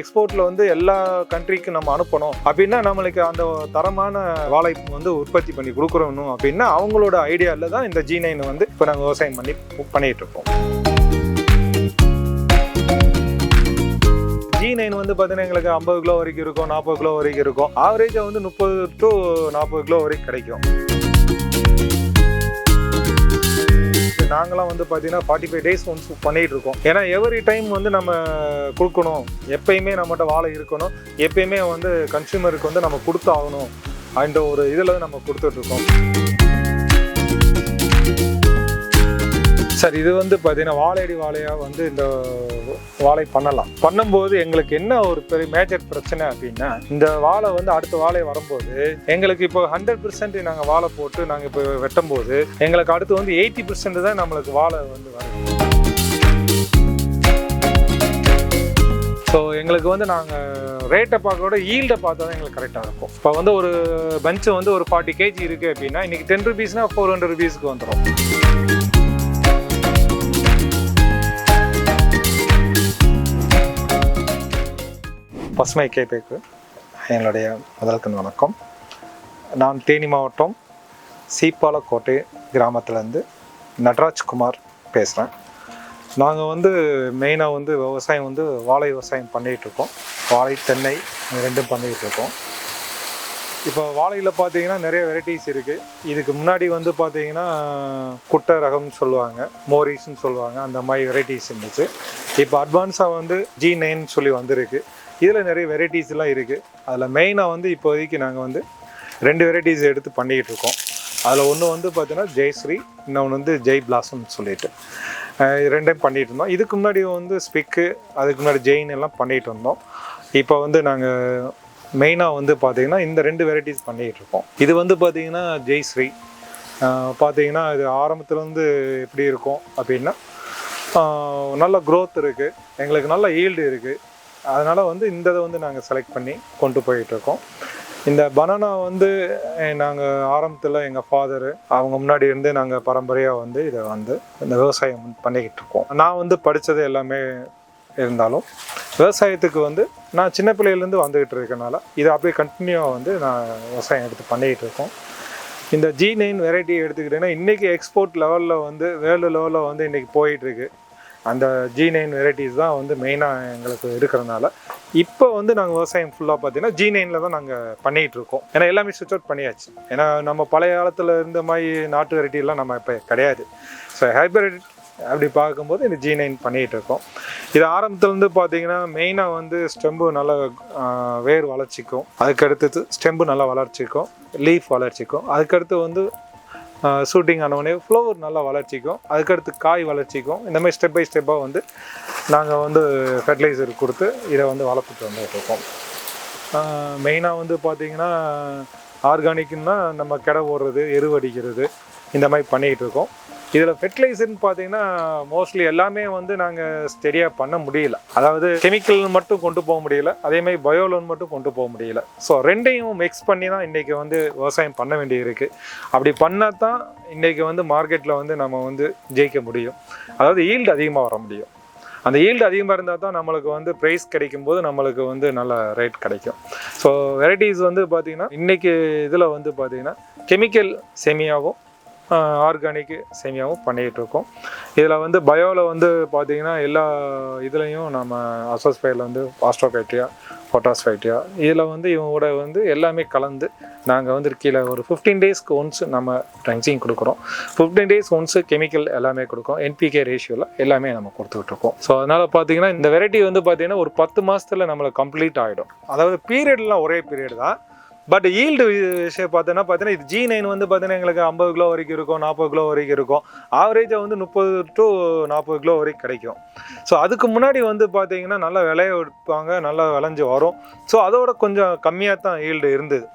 எக்ஸ்போர்ட்டில் வந்து எல்லா கண்ட்ரிக்கும் நம்ம அனுப்பணும். அப்படின்னா நம்மளுக்கு அந்த தரமான வாழை வந்து உற்பத்தி பண்ணி கொடுக்குறோம் அப்படின்னா அவங்களோட ஐடியாவில் தான் இந்த ஜி நைன் வந்து இப்போ நாங்கள் விவசாயம் பண்ணி பண்ணிட்டு இருக்கோம். ஜி நைன் வந்து பார்த்தீங்கன்னா எங்களுக்கு ஐம்பது கிலோ வரைக்கும் இருக்கும் நாற்பது கிலோ வரைக்கும் இருக்கும். ஆவரேஜாக வந்து முப்பது டு நாற்பது கிலோ வரைக்கும் கிடைக்கும். நாங்களாம் வந்து பார்த்தீங்கன்னா ஃபார்ட்டி ஃபைவ் டேஸ் ஒன்ஸ் பண்ணிகிட்டு இருக்கோம் ஏன்னா எவ்ரி டைம் வந்து நம்ம கொடுக்கணும். எப்பயுமே நம்மகிட்ட வாழை இருக்கணும். எப்பயுமே வந்து கன்சியூமருக்கு வந்து நம்ம கொடுத்தாகணும். அந்த ஒரு இதில் நம்ம கொடுத்துட்ருக்கோம். சார் இது வந்து பார்த்தீங்கன்னா வாழையடி வாழையாக வந்து இந்த வாழை பண்ணலாம். பண்ணும்போது எங்களுக்கு என்ன ஒரு பெரிய மேஜர் பிரச்சனை அப்படின்னா இந்த வாழை வந்து அடுத்த வாழை வரும்போது எங்களுக்கு இப்போ ஹண்ட்ரட் பர்சன்ட் நாங்கள் வாழை போட்டு நாங்கள் இப்போ வெட்டும்போது எங்களுக்கு அடுத்து வந்து எயிட்டி பர்சன்ட் தான் நம்மளுக்கு வாழை வந்து வருது ஸோ எங்களுக்கு வந்து நாங்கள் ரேட்டை பார்க்கறோட ஈல்டை பார்த்தா தான் எங்களுக்கு கரெக்டாக இருக்கும். இப்போ வந்து ஒரு பஞ்சு வந்து ஒரு ஃபார்ட்டி கேஜி இருக்குது அப்படின்னா இன்றைக்கி டென் ருபீஸ்னால் ஃபோர் ஹண்ட்ரட் ருபீஸ்க்கு வந்துடும் பசுமை கேபேக்கு என்னுடைய முதல்கண் வணக்கம். நான் தேனி மாவட்டம் சீப்பாலக்கோட்டை கிராமத்துலேருந்து நடராஜ்குமார் பேசுகிறேன் நாங்கள் வந்து மெயினாக வந்து விவசாயம் வந்து வாழை விவசாயம் பண்ணிகிட்ருக்கோம் வாழை தென்னை ரெண்டும் பண்ணிகிட்டு இருக்கோம். இப்போ வாழையில் பார்த்தீங்கன்னா நிறைய வெரைட்டிஸ் இருக்குது இதுக்கு முன்னாடி வந்து பார்த்தீங்கன்னா குட்டை ரகம்னு சொல்லுவாங்க மோரிஸ்ன்னு சொல்லுவாங்க. அந்த மாதிரி வெரைட்டிஸ் இருந்துச்சு. இப்போ அட்வான்ஸாக வந்து ஜி நைன் சொல்லி வந்திருக்கு. இதில் நிறைய வெரைட்டிஸ்லாம் இருக்குது அதில் மெயினாக வந்து இப்போதைக்கு நாங்கள் வந்து ரெண்டு வெரைட்டிஸ் எடுத்து பண்ணிக்கிட்டு இருக்கோம். அதில் ஒன்று வந்து பார்த்தீங்கன்னா ஜெய்ஸ்ரீ இன்னொன்று வந்து ஜெய் பிளாசம் சொல்லிட்டு. ரெண்டையும் பண்ணிகிட்டு இருந்தோம். இதுக்கு முன்னாடி வந்து ஸ்பிக்கு அதுக்கு முன்னாடி ஜெயின் எல்லாம் பண்ணிகிட்டு இருந்தோம். இப்போ வந்து நாங்கள் மெயினாக வந்து பார்த்தீங்கன்னா இந்த ரெண்டு வெரைட்டிஸ் பண்ணிகிட்டு இருக்கோம். இது வந்து பார்த்தீங்கன்னா ஜெய்ஸ்ரீ. அஹ் பார்த்தீங்கன்னா இது ஆரம்பத்துலேருந்து எப்படி இருக்கும் அப்படின்னா நல்ல க்ரோத் இருக்குது எங்களுக்கு நல்ல ஈல்டு இருக்குது அதனால் வந்து இந்த இதை வந்து நாங்கள் செலக்ட் பண்ணி கொண்டு போயிட்டுருக்கோம். இந்த பனானா வந்து நாங்கள் ஆரம்பத்தில் எங்கள் ஃபாதரு அவங்க முன்னாடி இருந்து நாங்கள் பரம்பரையாக வந்து இதை வந்து இந்த விவசாயம் பண்ணிக்கிட்டு இருக்கோம். நான் வந்து படித்தது எல்லாமே இருந்தாலும் விவசாயத்துக்கு வந்து நான் சின்ன பிள்ளையிலேருந்து வந்துக்கிட்டு இருக்கனால இதை அப்படியே கண்டினியூவாக வந்து நான் விவசாயம் எடுத்து பண்ணிக்கிட்டு இருக்கோம். இந்த ஜி நைன் வெரைட்டி எடுத்துக்கிட்டேன்னா இன்றைக்கி எக்ஸ்போர்ட் லெவலில் வந்து வேர்ல்டு லெவலில் வந்து இன்றைக்கி போயிட்டுருக்கு அந்த ஜி நைன் வெரைட்டிஸ் தான் வந்து மெயினாக எங்களுக்கு இருக்கிறனால இப்போ வந்து நாங்கள் விவசாயம் ஃபுல்லாக பார்த்தீங்கன்னா ஜி நைனில் தான் நாங்கள் பண்ணிகிட்டு இருக்கோம். ஏன்னா எல்லாமே சுவிச் அவுட் பண்ணியாச்சு. ஏன்னா நம்ம பழைய காலத்தில் இருந்த மாதிரி நாட்டு வெரைட்டிலாம் நம்ம இப்போ கிடையாது. ஸோ ஹைப்ரிட் அப்படி பார்க்கும்போது இந்த ஜி நைன் பண்ணிகிட்டு இருக்கோம். இது ஆரம்பத்துலேருந்து பார்த்தீங்கன்னா மெயினாக வந்து ஸ்டெம்பு நல்லா வேர் வளர்ச்சிக்கும். அதுக்கடுத்தது ஸ்டெம்பு நல்லா வளர்ச்சிக்கும். லீஃப் வளர்ச்சிக்கும். அதுக்கடுத்து வந்து ஷூட்டிங் ஆனவுடனே ஃப்ளவர் நல்லா வளர்ச்சிக்கும் அதுக்கடுத்து காய் வளர்ச்சிக்கும். இந்த மாதிரி ஸ்டெப் பை ஸ்டெப்பாக வந்து நாங்கள் வந்து ஃபெர்டிலைசர் கொடுத்து இதை வந்து வளர்த்துட்டு வந்துட்டு இருக்கோம். மெயினாக வந்து பார்த்தீங்கன்னா ஆர்கானிக்குன்னா நம்ம கிட ஓடுறது எருவடிக்கிறது இந்த மாதிரி பண்ணிகிட்டு இருக்கோம். இதில் ஃபெர்டிலைசர்னு பார்த்தீங்கன்னா மோஸ்ட்லி எல்லாமே வந்து நாங்கள் ஸ்டெடியாக பண்ண முடியல. அதாவது கெமிக்கல் மட்டும் கொண்டு போக முடியல. அதே மாதிரி பயோலோன் மட்டும் கொண்டு போக முடியல. ஸோ ரெண்டையும் மிக்ஸ் பண்ணி தான் இன்றைக்கி வந்து விவசாயம் பண்ண வேண்டியிருக்கு. அப்படி பண்ணால் தான் இன்றைக்கி வந்து மார்க்கெட்டில் வந்து நம்ம வந்து ஜெயிக்க முடியும். அதாவது ஈல்டு அதிகமாக வர முடியும். அந்த ஈல்டு அதிகமாக இருந்தால் தான் நம்மளுக்கு வந்து ப்ரைஸ் கிடைக்கும் போது நம்மளுக்கு வந்து நல்ல ரேட் கிடைக்கும். ஸோ வெரைட்டிஸ் வந்து பார்த்திங்கன்னா இன்றைக்கி இதில் வந்து பார்த்திங்கன்னா கெமிக்கல் செமியாகவும் ஆர்கானிக் சேமியாவும் பண்ணிகிட்டு இருக்கோம் இதில் வந்து பயோவில் வந்து பார்த்தீங்கன்னா எல்லா இதுலேயும் நம்ம அசோஸ்பைடில் வந்து பாஸ்டோபேட்ரியா பொட்டாஸ்பைட்ரியா இதில் வந்து இவங்களோட வந்து எல்லாமே கலந்து நாங்கள் வந்து கீழே ஒரு ஃபிஃப்டீன் டேஸ்க்கு ஒன்ஸ் நம்ம ட்ரன்ச்சிங் கொடுக்குறோம். ஃபிஃப்டீன் டேஸ் ஒன்ஸ் கெமிக்கல் எல்லாமே கொடுக்கும் என்பிகே ரேஷியோவில் எல்லாமே நம்ம கொடுத்துட்ருக்கோம் ஸோ அதனால் பார்த்தீங்கன்னா இந்த வெரைட்டி வந்து பார்த்திங்கன்னா ஒரு பத்து மாதத்தில் நம்மளை கம்ப்ளீட் ஆகிடும் அதாவது பீரியட்லாம் ஒரே பீரியட் தான். பட் ஈல்டு விஷயம் பார்த்தோன்னா பார்த்தீங்கன்னா இது ஜி நைன் வந்து பார்த்தீங்கன்னா எங்களுக்கு ஐம்பது கிலோ வரைக்கும் இருக்கும் நாற்பது கிலோ வரைக்கும் இருக்கும். ஆவரேஜாக வந்து முப்பது டு நாற்பது கிலோ வரைக்கும் கிடைக்கும். ஸோ அதுக்கு முன்னாடி வந்து பார்த்தீங்கன்னா நல்லா விளைய வைப்பாங்க நல்லா விளைஞ்சு வரும். ஸோ அதோட கொஞ்சம் கம்மியாக தான் ஈல்டு இருந்தது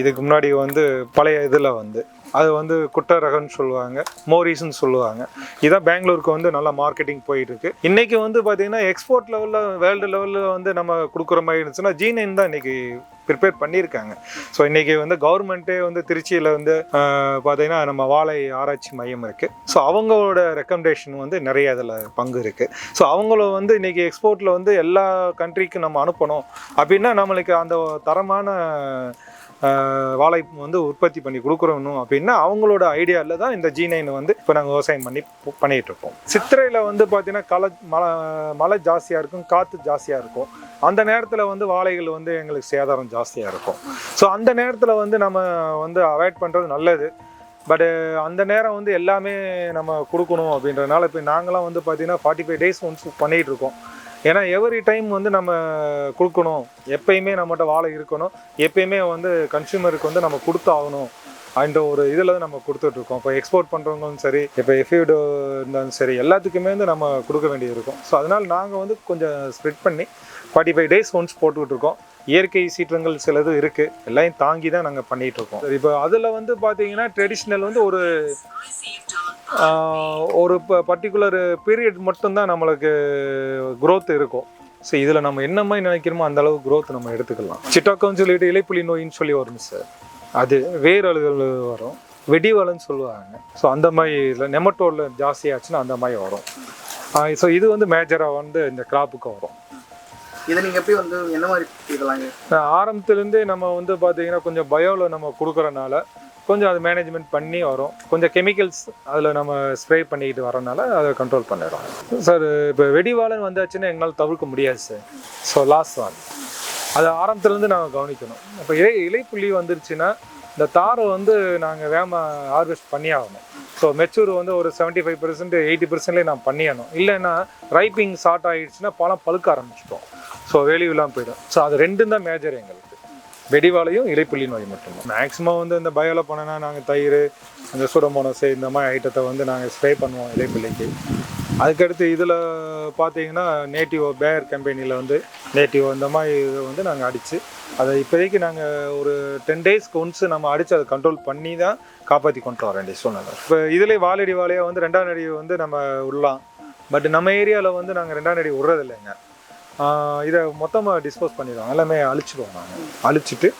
இதுக்கு முன்னாடி வந்து பழைய இதில் வந்து. அது வந்து குட்டரகன்னு சொல்லுவாங்க மோரிஸ்ன்னு சொல்லுவாங்க. இதான் பெங்களூருக்கு வந்து நல்லா மார்க்கெட்டிங் போயிட்டு இருக்கு இன்னைக்கு வந்து பார்த்தீங்கன்னா எக்ஸ்போர்ட் லெவலில் வேர்ல்டு லெவலில் வந்து நம்ம கொடுக்குற மாதிரி இருந்துச்சுன்னா ஜீனைன் தான் இன்னைக்கு ப்ரிப்பேர் பண்ணியிருக்காங்க. ஸோ இன்றைக்கி வந்து கவர்மெண்ட்டே வந்து திருச்சியில் வந்து பார்த்திங்கன்னா பார்த்தீங்கன்னா நம்ம வாழை ஆராய்ச்சி மையம் இருக்குது ஸோ அவங்களோட ரெக்கமெண்டேஷன் வந்து நிறைய அதில் பங்கு இருக்குது ஸோ அவங்கள வந்து இன்றைக்கி எக்ஸ்போர்ட்டில் வந்து எல்லா கண்ட்ரிக்கும் நம்ம அனுப்பணும். அப்படின்னா நம்மளுக்கு அந்த தரமான வாழை வந்து உற்பத்தி பண்ணி கொடுக்குறோம் அப்படின்னா அவங்களோட ஐடியாவில் தான் இந்த ஜி நைன் வந்து இப்போ நாங்கள் விவசாயம் பண்ணி பண்ணிகிட்டு இருக்கோம். சித்திரையில் வந்து பார்த்தீங்கன்னா களை மழை மழை ஜாஸ்தியாக இருக்கும் காற்று ஜாஸ்தியாக இருக்கும். அந்த நேரத்தில் வந்து வாழைகள் வந்து எங்களுக்கு சேதாரம் ஜாஸ்தியாக இருக்கும். ஸோ அந்த நேரத்தில் வந்து நம்ம வந்து அவாய்ட் பண்ணுறது நல்லது. பட்டு அந்த நேரம் வந்து எல்லாமே நம்ம கொடுக்கணும் அப்படின்றதுனால இப்போ நாங்களாம் வந்து பார்த்தீங்கன்னா ஃபார்ட்டி ஃபைவ் டேஸ் ஒன்ஸ் பண்ணிகிட்டு இருக்கோம். ஏன்னா எவ்ரி டைம் வந்து நம்ம கொடுக்கணும். எப்பயுமே நம்மகிட்ட வாழை இருக்கணும். எப்பயுமே வந்து கன்சியூமருக்கு வந்து நம்ம கொடுத்தாகணும். அந்த ஒரு இதில் தான் நம்ம கொடுத்துட்ருக்கோம் இப்போ எக்ஸ்போர்ட் பண்ணுறவங்களும் சரி இப்போ எஃபியூடு இருந்தாலும் சரி எல்லாத்துக்குமே வந்து நம்ம கொடுக்க வேண்டியது இருக்கும். ஸோ அதனால் நாங்கள் வந்து கொஞ்சம் ஸ்ப்ரெட் பண்ணி ஃபார்ட்டி ஃபைவ் டேஸ் ஒன்ஸ் போட்டுக்கிட்டு இருக்கோம். இயற்கை சீற்றங்கள் சிலது இருக்குது எல்லாத்தையும் தாங்கி தான் நாங்கள் பண்ணிகிட்டு இருக்கோம். சரி இப்போ அதில் வந்து பார்த்தீங்கன்னா ட்ரெடிஷ்னல் வந்து ஒரு ஒரு பர்டிகுலர் பீரியட் மட்டும்தான் நம்மளுக்கு growth இருக்கும். ஸோ இதில் நம்ம என்ன மாதிரி நினைக்கிறோமோ அந்த அளவு growth நம்ம எடுத்துக்கலாம். சிட்டாக்கோன்னு சொல்லிட்டு இலைப்புலி நோயின்னு சொல்லி வரும் சார் அது வேர் அழுகல் வரும். வெடிவலன்னு சொல்லுவாங்க. ஸோ அந்த மாதிரி இதில் நெமட்டோடில் ஜாஸ்தியாச்சுன்னா அந்த மாதிரி வரும். ஸோ இது வந்து மேஜராக வந்து இந்த கிராப்புக்கு வரும். இதை நீங்க எப்படி வந்து என்ன மாதிரி இதெல்லாம் ஆரம்பத்துலேருந்தே நம்ம வந்து பார்த்தீங்கன்னா கொஞ்சம் பயோவில் நம்ம கொடுக்குறனால கொஞ்சம் அது மேனேஜ்மெண்ட் பண்ணி வரும். கொஞ்சம் கெமிக்கல்ஸ் அதில் நம்ம ஸ்ப்ரே பண்ணிக்கிட்டு வரனால அதை கண்ட்ரோல் பண்ணிடுறோம் சார் இப்போ வெடிவாளன் வந்தாச்சுன்னா எங்களால் தவிர்க்க முடியாது சார் ஸோ லாஸ்ட் ஒன் அது ஆரம்பத்துலேருந்து நாங்கள் கவனிக்கணும். இப்போ இலை இலைப்புள்ளி வந்துருச்சுன்னா இந்த தாரை வந்து நாங்கள் வேம ஹார்வெஸ்ட் பண்ணி ஆகணும் ஸோ மெச்சூர் வந்து ஒரு செவன்ட்டி ஃபைவ் பர்சன்ட் எயிட்டி பர்சன்ட்லேயே நான் பண்ணிடணும் இல்லைன்னா ரைப்பிங் ஷார்ட் ஆகிடுச்சுன்னா பழம் பழுக்க ஆரம்பிச்சிட்டோம் ஸோ வேல்யூலாம் போயிடும். ஸோ அது ரெண்டும் தான் மேஜர் எங்களுக்கு. வெடிவாலையும் இலைப்புள்ளி நோய் மட்டும்தான். மேக்ஸிமம் வந்து இந்த பயோவில் போனோன்னா நாங்கள் தயிர் இந்த சுடமோனஸ் இந்த மாதிரி ஐட்டத்தை வந்து நாங்கள் ஸ்ப்ரே பண்ணுவோம் இலைப்புள்ளிக்கு அதுக்கடுத்து இதில் பார்த்தீங்கன்னா நேட்டிவ் பேர் கம்பெனியில் வந்து நேட்டிவ் இந்த மாதிரி இதை வந்து நாங்கள் அடித்து அதை இப்போதைக்கு நாங்கள் ஒரு டென் டேஸ்க்கு ஒன்ஸ் நம்ம அடித்து அதை கண்ட்ரோல் பண்ணி தான் காப்பாற்றி கொண்டு வர வேண்டிய சூழ்நிலை. இப்போ இதிலே வாலடி வாழையாக வந்து ரெண்டாம் நடி வந்து நம்ம விடலாம் பட் நம்ம ஏரியாவில் வந்து நாங்கள் ரெண்டாம் அடி விட்றதில்லைங்க இதை மொத்தமாக டிஸ்போஸ் பண்ணிடுவோம் எல்லாமே அழிச்சிடுவோம் நாங்கள் அழிச்சிட்டு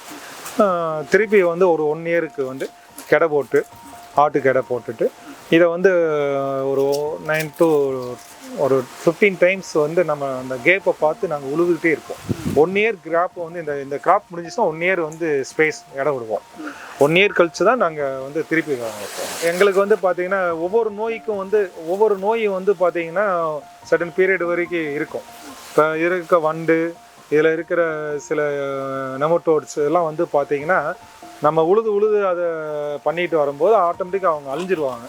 திருப்பி வந்து ஒரு ஒன் இயருக்கு வந்து கெடை போட்டு ஆட்டு கெடை போட்டுட்டு இதை வந்து ஒரு நைன் டு ஒரு ஃபிஃப்டீன் டைம்ஸ் வந்து நம்ம அந்த கேப்பை பார்த்து நாங்கள் உழுதுகிட்டே இருப்போம். ஒன் இயர் கிராப் வந்து இந்த இந்த கிராப் முடிஞ்சிச்சுன்னா ஒன் இயர் வந்து ஸ்பேஸ் இடம் விடுவோம். ஒன் இயர் கழிச்சு தான் நாங்கள் வந்து திருப்பி வைப்போம் எங்களுக்கு வந்து பார்த்தீங்கன்னா ஒவ்வொரு நோய்க்கும் வந்து ஒவ்வொரு நோயும் வந்து பார்த்தீங்கன்னா சடன் பீரியட் வரைக்கும் இருக்கும். இப்போ இருக்க வண்டு இதில் இருக்கிற சில நெமோட்டோட்ஸ் இதெல்லாம் வந்து பார்த்தீங்கன்னா நம்ம உழுது உழுது அதை பண்ணிட்டு வரும்போது ஆட்டோமேட்டிக்காக அவங்க அழிஞ்சிருவாங்க.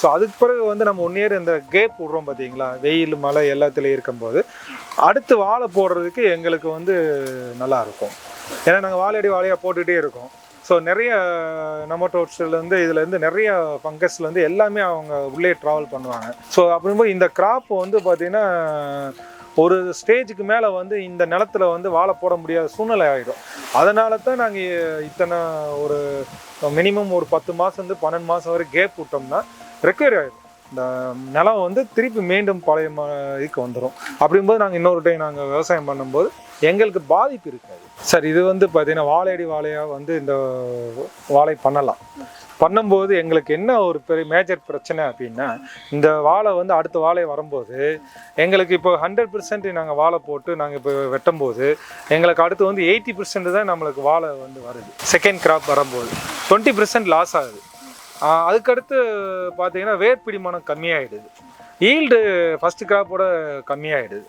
ஸோ அதுக்கு பிறகு வந்து நம்ம ஒன் இயர் இந்த கேப் விடுறோம் பார்த்தீங்களா? வெயில் மழை எல்லாத்துலேயும் இருக்கும்போது. அடுத்து வாழை போடுறதுக்கு எங்களுக்கு வந்து நல்லா இருக்கும். ஏன்னா நாங்கள் வாழையடி வாழையாக போட்டுகிட்டே இருக்கோம். ஸோ நிறைய நெமட்டோட்ஸ்லேருந்து இதுலேருந்து நிறைய ஃபங்கஸ்லேருந்து எல்லாமே அவங்க உள்ளே ட்ராவல் பண்ணுவாங்க. ஸோ அப்படிங்கும்போது இந்த கிராப் வந்து பார்த்திங்கன்னா ஒரு ஸ்டேஜுக்கு மேலே வந்து இந்த நிலத்துல வந்து வாழை போட முடியாத சூழ்நிலை ஆகிடும் அதனால தான் நாங்கள் இத்தனை ஒரு மினிமம் ஒரு பத்து மாதம் வந்து பன்னெண்டு மாதம் வரை கேப் விட்டோம்னா ரெக்கவரி ஆகிடும் இந்த நிலம் வந்து திருப்பி மீண்டும் பழைய இதுக்கு வந்துடும் அப்படிங்கும்போது நாங்கள் இன்னொரு டைம் நாங்கள் விவசாயம் பண்ணும்போது எங்களுக்கு பாதிப்பு இருக்காது. சார் இது வந்து பார்த்தீங்கன்னா வாழையடி வாழையாக வந்து இந்த வாழை பண்ணலாம். பண்ணும்போது எங்களுக்கு என்ன ஒரு பெரிய மேஜர் பிரச்சனை அப்படின்னா இந்த வாழை வந்து அடுத்த வாழை வரும்போது எங்களுக்கு இப்போ ஹண்ட்ரட் பர்சன்ட் நாங்கள் வாழை போட்டு நாங்கள் இப்போ வெட்டும்போது எங்களுக்கு அடுத்து வந்து எயிட்டி பர்சன்ட் தான் நம்மளுக்கு வாழை வந்து வருது. செகண்ட் கிராப் வரும்போது. டுவெண்ட்டி பர்சன்ட் லாஸ் ஆகுது. அதுக்கடுத்து பார்த்தீங்கன்னா வேர்பிடிமானம் கம்மியாயிடுது. Yield first கிராப்போட கம்மியாயிடுது.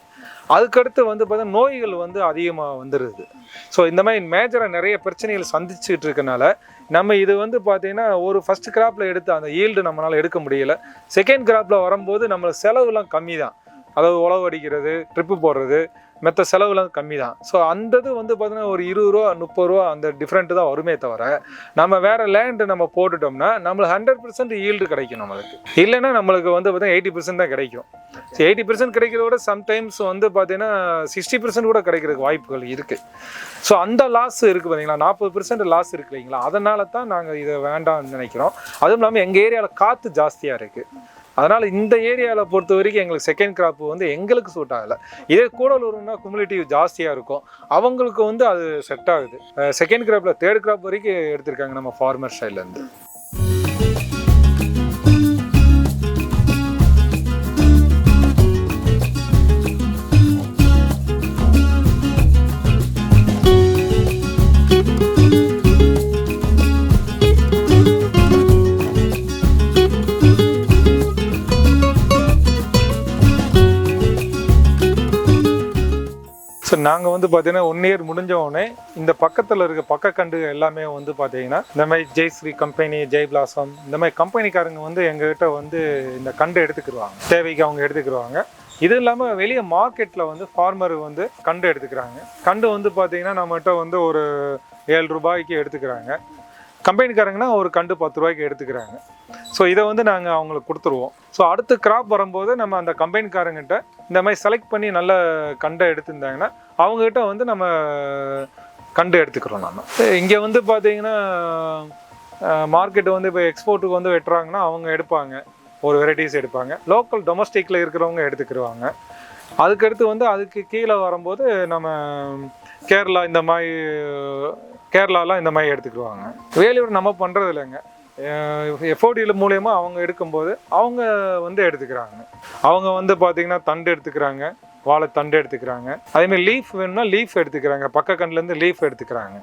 அதுக்கடுத்து வந்து பார்த்தீங்கன்னா நோய்கள் வந்து அதிகமாக வந்துடுது ஸோ இந்த மாதிரி மேஜராக நிறைய பிரச்சனைகள் சந்திச்சுட்டு இருக்கனால நம்ம இது வந்து பார்த்தீங்கன்னா ஒரு ஃபஸ்ட் கிராப்பில் எடுத்து அந்த ஈல்டு நம்மளால் எடுக்க முடியல. செகண்ட் கிராப்பில் வரும்போது நம்மளுக்கு செலவுலாம் கம்மி தான் அதாவது உழவு அடிக்கிறது ட்ரிப்பு போடுறது மற்ற செலவுலாம் கம்மி தான் ஸோ அந்த இது வந்து பார்த்தீங்கன்னா ஒரு இருபது ரூபா முப்பது ரூபா அந்த டிஃப்ரெண்ட்டு தான் வருமே தவிர நம்ம வேறு லேண்டு நம்ம போட்டுட்டோம்னா நம்மளுக்கு ஹண்ட்ரட் பர்சன்ட் ஈல்டு கிடைக்கும் நம்மளுக்கு. இல்லைன்னா நம்மளுக்கு வந்து பார்த்தீங்கன்னா எயிட்டி பர்சன்ட் தான் கிடைக்கும். எயிட்டி பர்சன்ட் கிடைக்கிறத விட சம்டைம்ஸ் வந்து பார்த்தீங்கன்னா சிக்ஸ்டி பர்சன்ட் கூட கிடைக்கிறதுக்கு வாய்ப்புகள் இருக்குது ஸோ அந்த லாஸ் இருக்குது பார்த்தீங்களா நாற்பது பர்சன்ட் லாஸ் இருக்கு இல்லைங்களா? அதனால தான் நாங்கள் இதை வேண்டாம்னு நினைக்கிறோம். அதுவும் இல்லாமல் எங்கள் ஏரியாவில் காற்று ஜாஸ்தியாக இருக்குது அதனால் இந்த ஏரியாவில் பொறுத்த வரைக்கும் எங்களுக்கு செகண்ட் கிராப் வந்து எங்களுக்கு சூட் ஆகலை. இதே கூடலூர்னா குமுலிட்டிவ் ஜாஸ்தியாக இருக்கும். அவங்களுக்கு வந்து அது செட் ஆகுது. செகண்ட் கிராப்பில் தேர்ட் கிராப் வரைக்கும் எடுத்திருக்காங்க நம்ம ஃபார்மர் சைட்லேருந்து வந்து பார்த்தீங்கன்னா ஒன் இயர் முடிஞ்ச உடனே இந்த பக்கத்தில் இருக்க பக்க கண்டு எல்லாமே வந்து பார்த்தீங்கன்னா இந்த மாதிரி ஜெய்ஸ்ரீ கம்பெனி ஜெய் பிளாசம் இந்த மாதிரி கம்பெனிக்காரங்க வந்து எங்ககிட்ட வந்து இந்த கண்டு எடுத்துக்கிடுவாங்க தேவைக்கு அவங்க எடுத்துக்கிடுவாங்க இது இல்லாமல் வெளியே மார்க்கெட்டில் வந்து ஃபார்மர் வந்து கண்டு எடுத்துக்கிறாங்க. கண்டு வந்து பார்த்தீங்கன்னா நம்மகிட்ட வந்து ஒரு ஏழு ரூபாய்க்கு எடுத்துக்கிறாங்க. கம்பெனிக்காரங்கன்னா ஒரு கண்டு பத்து ரூபாய்க்கு எடுத்துக்கிறாங்க. ஸோ இதை வந்து நாங்கள் அவங்களுக்கு கொடுத்துருவோம். ஸோ அடுத்த கிராப் வரும்போது நம்ம அந்த கம்பெனிக்காரங்கிட்ட இந்த மாதிரி செலக்ட் பண்ணி நல்ல கண்டை எடுத்திருந்தாங்கன்னா அவங்ககிட்ட வந்து நம்ம கண்டு எடுத்துக்கிறோம் நம்ம இங்கே வந்து பார்த்தீங்கன்னா மார்க்கெட் வந்து இப்போ எக்ஸ்போர்ட்டுக்கு வந்து வெட்டுறாங்கன்னா அவங்க எடுப்பாங்க. ஒரு வெரைட்டிஸ் எடுப்பாங்க. லோக்கல் டொமஸ்டிக்கில் இருக்கிறவங்க எடுத்துக்கிடுவாங்க அதுக்கடுத்து வந்து அதுக்கு கீழே வரும்போது நம்ம கேரளா இந்த மாதிரி கேரளாலாம் இந்த மாதிரி எடுத்துக்கிடுவாங்க வேலையோட நம்ம பண்ணுறது இல்லைங்க. எஃப்ஓடியில் மூலயமா அவங்க எடுக்கும்போது அவங்க வந்து எடுத்துக்கிறாங்க. அவங்க வந்து பார்த்திங்கன்னா தண்டு எடுத்துக்கிறாங்க. வாழை தண்டு எடுத்துக்கிறாங்க. அதேமாதிரி லீஃப் வேணும்னா லீஃப் எடுத்துக்கிறாங்க. பக்க கண்ணுலேருந்து லீஃப் எடுத்துக்கிறாங்க.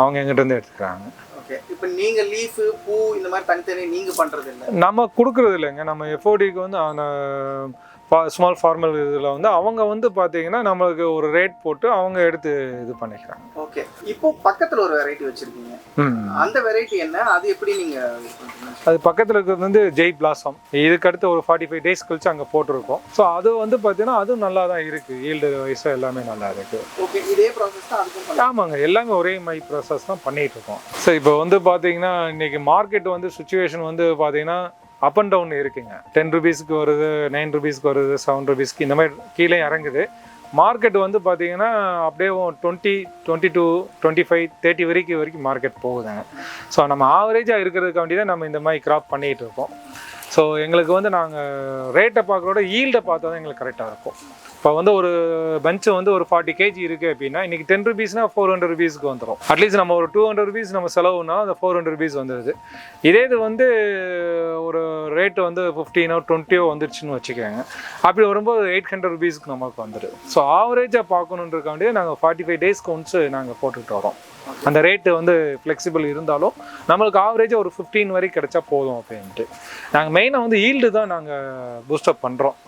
அவங்க எங்கிட்ட இருந்து எடுத்துக்கிறாங்க. ஓகே இப்போ நீங்க லீஃப் பூ இந்த மாதிரி தனித்தனி நீங்க பண்றது இல்ல? நம்ம கொடுக்குறது இல்லைங்க. நம்ம எஃப்ஓடிக்கு வந்து அந்த ஸ்மால் ஃபார்மல் இதில் வந்து அவங்க வந்து பார்த்தீங்கன்னா நம்மளுக்கு ஒரு ரேட் போட்டு அவங்க எடுத்து இது பண்ணிக்கிறாங்க. ஓகே இப்போ பக்கத்துல ஒரு வெரைட்டி வச்சிருக்கீங்க. ம். அந்த வெரைட்டி என்ன? அது எப்படி நீங்க இது பண்றீங்க? அது பக்கத்தில் இருக்கிறது வந்து ஜெய் பிளாசம் இதுக்கு அடுத்து ஒரு ஃபார்ட்டி ஃபைவ் டேஸ் கழிச்சு அங்கே போட்டிருக்கோம். ஸோ அது வந்து பார்த்தீங்கன்னா அதுவும் நல்லா தான் இருக்குது ஈல்டு வைஸாக எல்லாமே நல்லா இருக்குது ஓகே இதே ப்ராசஸ் தான் ஆமாங்க எல்லாமே ஒரே மாதிரி ப்ராசஸ் தான் பண்ணிட்டு இருக்கோம். ஸோ இப்போ வந்து பார்த்தீங்கன்னா இன்னைக்கு மார்க்கெட் வந்து சுச்சுவேஷன் வந்து பார்த்தீங்கன்னா அப் அண்ட் டவுன் இருக்குங்க. டென் ருபீஸ்க்கு வருது நைன் ருபீஸ்க்கு வருது செவன் ருபீஸ்க்கு இந்த மாதிரி கீழே இறங்குது. மார்க்கெட் வந்து பார்த்தீங்கன்னா அப்படியே twenty twenty two twenty five thirty வரைக்கும் வரைக்கும் மார்க்கெட் போகுதுங்க. ஸோ நம்ம ஆவரேஜாக இருக்கிறதுக்காண்டி தான் நம்ம இந்த மாதிரி கிராப் பண்ணிகிட்டு இருக்கோம். ஸோ எங்களுக்கு வந்து நாங்கள் ரேட்டை பார்க்குறோட ஈல்டை பார்த்தா தான் எங்களுக்கு கரெக்டாக இருக்கும். இப்போ வந்து ஒரு பெஞ்சு வந்து ஒரு ஃபார்ட்டி கேஜி இருக்குது அப்படின்னா இன்றைக்கி டென் ருபீஸ்னா ஃபோர் ஹண்ட்ரட் ருபீஸ்க்கு வந்துடும் அட்லீஸ்ட் நம்ம ஒரு டூ ஹண்ட்ரட் ருபீஸ் நம்ம செலவுனா அந்த ஃபோர் ஹண்ட்ரட் ருபீஸ் வந்துடுது இதே இது வந்து ஒரு ரேட்டு வந்து ஃபிஃப்டீனோ டுவெண்ட்டியோ வந்துருச்சுன்னு வச்சுக்கோங்க. அப்படி வரும்போது எயிட் ஹண்ட்ரட் ருபீஸ்க்கு நமக்கு வந்துடுது ஸோ ஆவரேஜாக பார்க்கணுன்றக்காண்டியே நாங்கள் ஃபார்ட்டி ஃபைவ் டேஸ்க்கு ஒன்ஸ் நாங்கள் போட்டுக்கிட்டு வரோம். அந்த ரேட்டு வந்து ஃப்ளெக்சிபிள் இருந்தாலும் நம்மளுக்கு ஆவரேஜாக ஒரு ஃபிஃப்டீன் வரைக்கும் கிடைச்சா போதும் அப்படின்ட்டு. நாங்கள் மெயினாக வந்து ஈல்டு தான் நாங்கள் பூஸ்டப் பண்ணுறோம்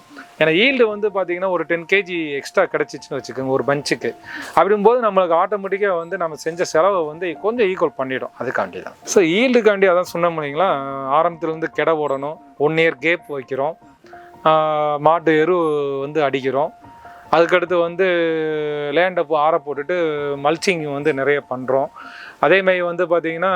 ஏன்னா ஈல்டு வந்து பார்த்தீங்கன்னா ஒரு டென் கேஜி எக்ஸ்ட்ரா கிடச்சிச்சின்னு வச்சுக்கோங்க ஒரு பஞ்சுக்கு அப்படிங்கும்போது நம்மளுக்கு ஆட்டோமேட்டிக்காக வந்து நம்ம செஞ்ச செலவை வந்து கொஞ்சம் ஈக்குவல் பண்ணிடும். அதுக்காண்டி தான் ஸோ ஈல்டுக்காண்டி அதான் சொன்னோம் இல்லைங்களா ஆரம்பத்துலேருந்து கெட போடணும் ஒன் இயர் கேப் வைக்கிறோம். மாட்டு எரு வந்து அடிக்கிறோம். அதுக்கடுத்து வந்து லேண்டை ஆற போட்டுட்டு மல்ச்சிங் வந்து நிறைய பண்ணுறோம் அதேமாரி வந்து பார்த்திங்கன்னா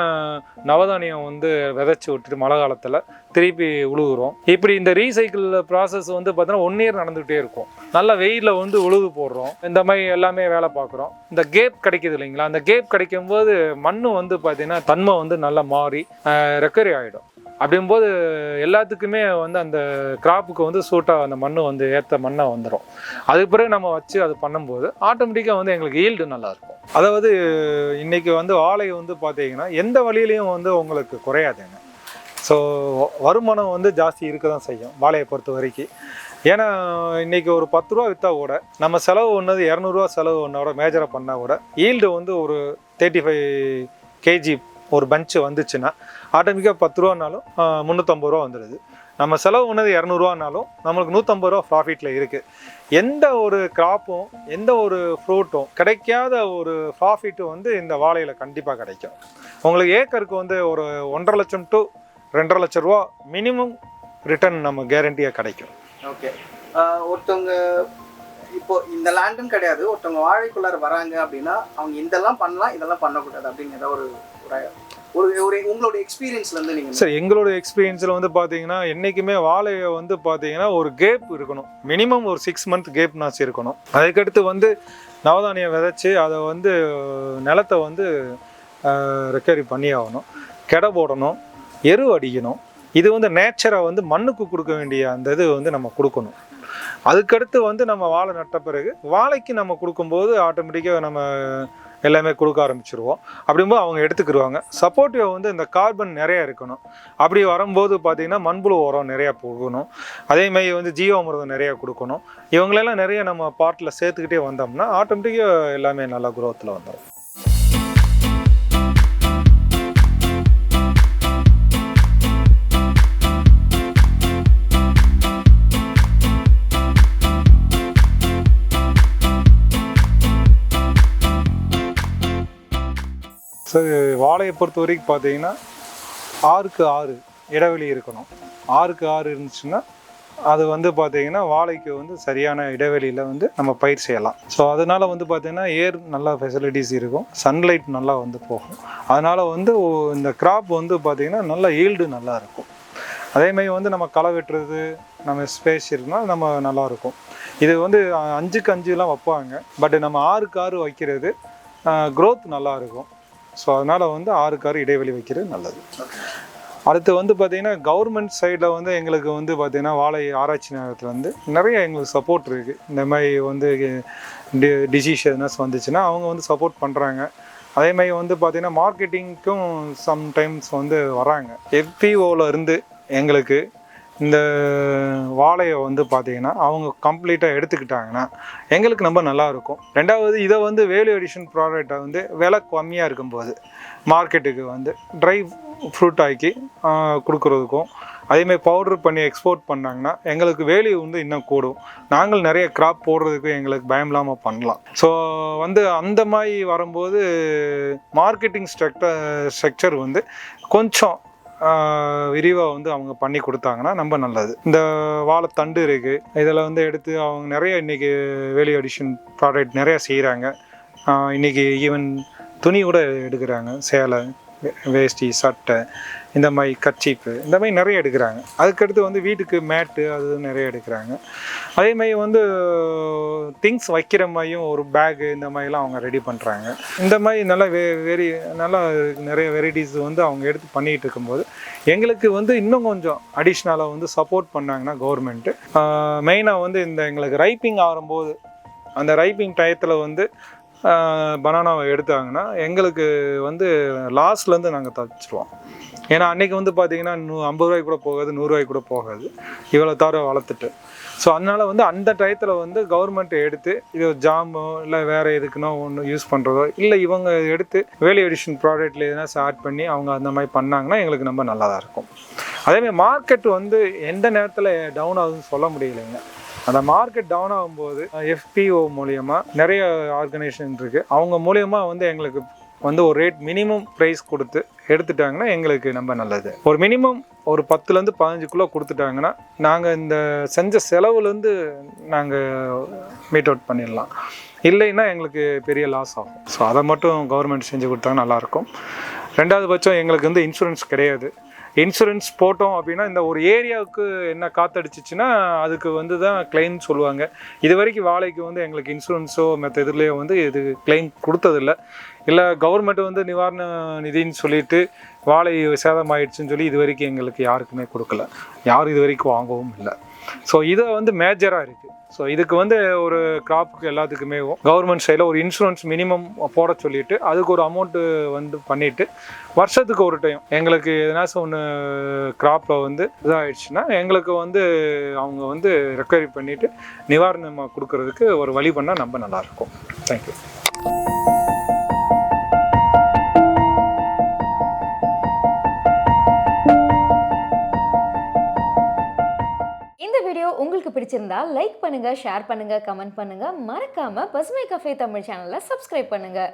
நவதானியம் வந்து விதைச்சி விட்டுட்டு மழை காலத்தில் திருப்பி உழுகுறோம். இப்படி இந்த ரீசைக்கிள் ப்ராசஸ் வந்து பார்த்தீங்கன்னா ஒன் இயர் நடந்துகிட்டே இருக்கும். நல்லா வெயிலில் வந்து உழுது போடுறோம். இந்த மாதிரி எல்லாமே வேலை பார்க்குறோம். இந்த கேப் கிடைக்குது இல்லைங்களா? அந்த கேப் கிடைக்கும்போது மண் வந்து பார்த்தீங்கன்னா தன்மை வந்து நல்லா மாறி ரெக்கரி ஆகிடும் அப்படிங்கும்போது எல்லாத்துக்குமே வந்து அந்த கிராப்புக்கு வந்து சூட்டாக அந்த மண் வந்து ஏற்ற மண்ணாக வந்துடும் அதுக்கு பிறகு நம்ம வச்சு அது பண்ணும்போது ஆட்டோமேட்டிக்காக வந்து எங்களுக்கு ஈல்டு நல்லாயிருக்கும். அதாவது இன்றைக்கி வந்து வாழை வந்து பார்த்தீங்கன்னா எந்த வழியிலையும் வந்து உங்களுக்கு குறையாதுங்க. ஸோ வருமானம் வந்து ஜாஸ்தி இருக்க தான் செய்யும் வாழையை பொறுத்த வரைக்கும். ஏன்னா இன்றைக்கி ஒரு பத்து ரூபா விற்றா கூட நம்ம செலவு ஒன்றது இரநூறுவா செலவு ஒன்றோட மேஜராக பண்ணால் கூட ஈல்டு வந்து ஒரு தேர்ட்டி ஃபைவ் கேஜி ஒரு பஞ்சு வந்துச்சுன்னா ஆட்டோமேட்டிக்காக பத்து ரூபானாலும் முந்நூற்றம்பது ரூபா வந்துடுது நம்ம செலவு பண்ணது இரநூறுவானாலும் நம்மளுக்கு நூற்றம்பது ரூபா ப்ராஃபிட்டில் இருக்குது எந்த ஒரு கிராப்பும் எந்த ஒரு ஃப்ரூட்டும் கிடைக்காத ஒரு ப்ராஃபிட்டும் வந்து இந்த வாழையில் கண்டிப்பாக கிடைக்கும். உங்களுக்கு ஏக்கருக்கு வந்து ஒரு ஒன்றரை லட்சம் டு ரெண்டரை லட்சம் ரூபா மினிமம் ரிட்டர்ன் நம்ம கேரண்டியாக கிடைக்கும். ஓகே ஒருத்தவங்க இப்போ இந்த லேண்டும் கிடையாது. ஒருத்தவங்க வாழைக்குள்ளார வராங்க அப்படின்னா அவங்க இதெல்லாம் பண்ணலாம் இதெல்லாம் பண்ணக்கூடாது அப்படின்னு ஏதாவது ஒரு ஒரு- ஒரு ஒரு உங்களோட எக்ஸ்பீரியன்ஸ்ல இருந்து நீங்க சார் எங்களோட எக்ஸ்பீரியன்ஸில் வந்து பார்த்தீங்கன்னா என்றைக்குமே வாழையை வந்து பார்த்தீங்கன்னா ஒரு கேப் இருக்கணும். மினிமம் ஒரு சிக்ஸ் மந்த் கேப்னாச்சும் இருக்கணும். அதுக்கடுத்து வந்து நவதானியம் விதைச்சி அதை வந்து நிலத்தை வந்து ரெக்கவரி பண்ணி ஆகணும் கெடை போடணும். எரு அடிக்கணும். இது வந்து நேச்சரை வந்து மண்ணுக்கு கொடுக்க வேண்டிய அந்த இது வந்து நம்ம கொடுக்கணும். அதுக்கடுத்து வந்து நம்ம வாழை நட்ட பிறகு வாழைக்கு நம்ம கொடுக்கும்போது ஆட்டோமேட்டிக்காக நம்ம எல்லாமே கொடுக்க ஆரம்பிச்சிருவோம். அப்படிங்கும்போது அவங்க எடுத்துக்கிடுவாங்க சப்போர்ட்டிவ் வந்து இந்த கார்பன் நிறைய இருக்கணும். அப்படி வரும்போது பார்த்திங்கன்னா மண்புழு உரம் நிறையா போகணும். அதேமாதிரி வந்து ஜீவாமிர்தம் நிறையா கொடுக்கணும். இவங்களெல்லாம் நிறைய நம்ம பாட்டில் சேர்த்துக்கிட்டே வந்தோம்னா ஆட்டோமேட்டிக்காக எல்லாமே நல்லா குரோத்தில் வந்துடும் ஸோ வாழையை பொறுத்த வரைக்கும் பார்த்தீங்கன்னா ஆறுக்கு ஆறு இடைவெளி இருக்கணும். ஆறுக்கு ஆறு இருந்துச்சுன்னா அது வந்து பார்த்தீங்கன்னா வாழைக்கு வந்து சரியான இடைவெளியில் வந்து நம்ம பயிர் செய்யலாம். ஸோ அதனால் வந்து பார்த்தீங்கன்னா ஏர் நல்லா ஃபெசிலிட்டிஸ் இருக்கும். சன்லைட் நல்லா வந்து போகும். அதனால் வந்து இந்த கிராப் வந்து பார்த்திங்கன்னா நல்லா ஈல்டு நல்லா இருக்கும். அதேமாதிரி வந்து நம்ம களை வெட்டுறது நம்ம ஸ்பேஸ் இருந்தால் நம்ம நல்லாயிருக்கும் இது வந்து அஞ்சுக்கு அஞ்சுலாம் வைப்பாங்க. பட் நம்ம ஆறுக்கு ஆறு வைக்கிறது க்ரோத் நல்லா இருக்கும். ஸோ அதனால் வந்து ஆறு கார் இடைவெளி வைக்கிறது நல்லது. அடுத்து வந்து பார்த்திங்கன்னா கவர்மெண்ட் சைடில் வந்து எங்களுக்கு வந்து பார்த்திங்கன்னா வாழை ஆராய்ச்சி நேரத்தில் வந்து நிறைய எங்களுக்கு சப்போர்ட் இருக்குது இந்த மாதிரி வந்து டி டிசீஸ் எதுனா வந்துச்சுன்னா அவங்க வந்து சப்போர்ட் பண்ணுறாங்க அதே மாதிரி வந்து பார்த்திங்கன்னா மார்க்கெட்டிங்க்கும் சம்டைம்ஸ் வந்து வராங்க. எஃபிஓவில் இருந்து எங்களுக்கு இந்த வாழையை வந்து பார்த்தீங்கன்னா அவங்க கம்ப்ளீட்டாக எடுத்துக்கிட்டாங்கன்னா எங்களுக்கு ரொம்ப நல்லாயிருக்கும் ரெண்டாவது இதை வந்து வேல்யூ எடிஷன் ப்ராடக்டை வந்து விலை கம்மியாக இருக்கும்போது மார்க்கெட்டுக்கு வந்து ட்ரை ஃப்ரூட் ஆக்கி கொடுக்குறதுக்கும் அதேமாதிரி பவுடர் பண்ணி எக்ஸ்போர்ட் பண்ணாங்கன்னா எங்களுக்கு வேல்யூ வந்து இன்னும் கூடும். நாங்கள் நிறைய கிராப் போடுறதுக்கு எங்களுக்கு பயம் இல்லாமல் பண்ணலாம். ஸோ வந்து அந்த மாதிரி வரும்போது மார்க்கெட்டிங் ஸ்ட்ரக்டர் ஸ்ட்ரக்சர் வந்து கொஞ்சம் விரிவாக வந்து அவங்க பண்ணி கொடுத்தாங்கன்னா ரொம்ப நல்லது. இந்த வாழைத்தண்டு இருக்குது இதில் வந்து எடுத்து அவங்க நிறைய இன்றைக்கி வேலி அடிஷன் ப்ராடக்ட் நிறைய செய்கிறாங்க இன்றைக்கி ஈவன் துணி கூட எடுக்கிறாங்க. சேலை வேஷ்டி சட்டை. இந்த மாதிரி கர்ச்சீப்பு இந்த மாதிரி நிறைய எடுக்கிறாங்க. அதுக்கடுத்து வந்து வீட்டுக்கு மேட்டு அது நிறைய எடுக்கிறாங்க. அதே மாதிரி வந்து திங்ஸ் வைக்கிற மாதிரியும் ஒரு பேகு இந்த மாதிரிலாம் அவங்க ரெடி பண்ணுறாங்க இந்த மாதிரி நல்லா வெ வெரி நல்லா நிறைய வெரைட்டிஸ் வந்து அவங்க எடுத்து பண்ணிகிட்டு இருக்கும்போது எங்களுக்கு வந்து இன்னும் கொஞ்சம் அடிஷ்னலாக வந்து சப்போர்ட் பண்ணாங்கன்னா கவர்மெண்ட்டு மெயினாக வந்து இந்த எங்களுக்கு ரைப்பிங் ஆகும்போது அந்த ரைப்பிங் டயத்தில் வந்து பனானாவை எடுத்தாங்கன்னா எங்களுக்கு வந்து லாஸ்ட்லேருந்து நாங்கள் தப்பிச்சிருவோம் ஏன்னா அன்றைக்கி வந்து பார்த்தீங்கன்னா நூ ஐம்பது ரூபாய்க்கு கூட போகாது நூறுரூவாய்க்கு கூட போகாது. இவ்வளோ தர வளர்த்துட்டு. ஸோ அதனால் வந்து அந்த டயத்தில் வந்து கவர்மெண்ட் எடுத்து இது ஜாமோ இல்லை வேறு எதுக்குன்னா ஒன்று யூஸ் பண்ணுறதோ இல்லை இவங்க எடுத்து வேலி எடிஷன் ப்ராடக்ட்டில் எதுனா ஸ்டார்ட் பண்ணி அவங்க அந்த மாதிரி பண்ணாங்கன்னா எங்களுக்கு ரொம்ப நல்லா தான் இருக்கும் அதேமாதிரி மார்க்கெட் வந்து எந்த நேரத்தில் டவுன் ஆகுதுன்னு சொல்ல முடியலைங்க. அந்த மார்க்கெட் டவுன் ஆகும்போது எஃபிஓ மூலியமா நிறைய ஆர்கனைசேஷன் இருக்குது அவங்க மூலியமா வந்து எங்களுக்கு வந்து ஒரு ரேட் மினிமம் ப்ரைஸ் கொடுத்து எடுத்துட்டாங்கன்னா எங்களுக்கு ரொம்ப நல்லது. ஒரு மினிமம் ஒரு பத்துலேருந்து பதினஞ்சுக்குள்ளே கொடுத்துட்டாங்கன்னா நாங்கள் இந்த செஞ்ச செலவுலேருந்து நாங்கள் மீட் அவுட் பண்ணிடலாம். இல்லைன்னா எங்களுக்கு பெரிய லாஸ் ஆகும். ஸோ அதை மட்டும் கவர்மெண்ட் செஞ்சு கொடுத்தாங்க நல்லாயிருக்கும். ரெண்டாவது பட்சம் எங்களுக்கு வந்து இன்சூரன்ஸ் கிடையாது. இன்சூரன்ஸ் போட்டோம் அப்படின்னா இந்த ஒரு ஏரியாவுக்கு என்ன காத்தடிச்சிச்சுன்னா அதுக்கு வந்து தான் கிளைம் சொல்லுவாங்க. இது வரைக்கும் வாழைக்கு வந்து எங்களுக்கு இன்சூரன்ஸோ மற்ற இதுலேயோ வந்து இது கிளைம் கொடுத்ததில்ல. இல்லை கவர்மெண்ட் வந்து நிவாரண நிதின்னு சொல்லிட்டு வாழை சேதமாயிடுச்சுன்னு சொல்லி இது வரைக்கும் எங்களுக்கு யாருக்குமே கொடுக்கல. யாரும் இது வரைக்கும் வாங்கவும் இல்லை. ஸோ இதை வந்து மேஜராக இருக்குது ஸோ இதுக்கு வந்து ஒரு கிராப்புக்கு எல்லாத்துக்குமே கவர்மெண்ட் சைடில் ஒரு இன்சூரன்ஸ் மினிமம் போட சொல்லிட்டு அதுக்கு ஒரு அமௌண்ட்டு வந்து பண்ணிவிட்டு வருஷத்துக்கு ஒரு டைம் எங்களுக்கு எதனாச்சும் ஒன்று கிராப்பில் வந்து இதாகிடுச்சுன்னா எங்களுக்கு வந்து அவங்க வந்து ரெக்கவரி பண்ணிவிட்டு நிவாரணமாக கொடுக்கறதுக்கு ஒரு வழி பண்ணால் ரொம்ப நல்லாயிருக்கும் தேங்க்யூ உங்களுக்கு பிடிச்சிருந்தா லைக் பண்ணுங்கள் ஷேர் பண்ணுங்கள் கமெண்ட் பண்ணுங்கள் மறக்காமல் பசுமை கஃபே தமிழ் சேனலை சப்ஸ்கிரைப் பண்ணுங்கள்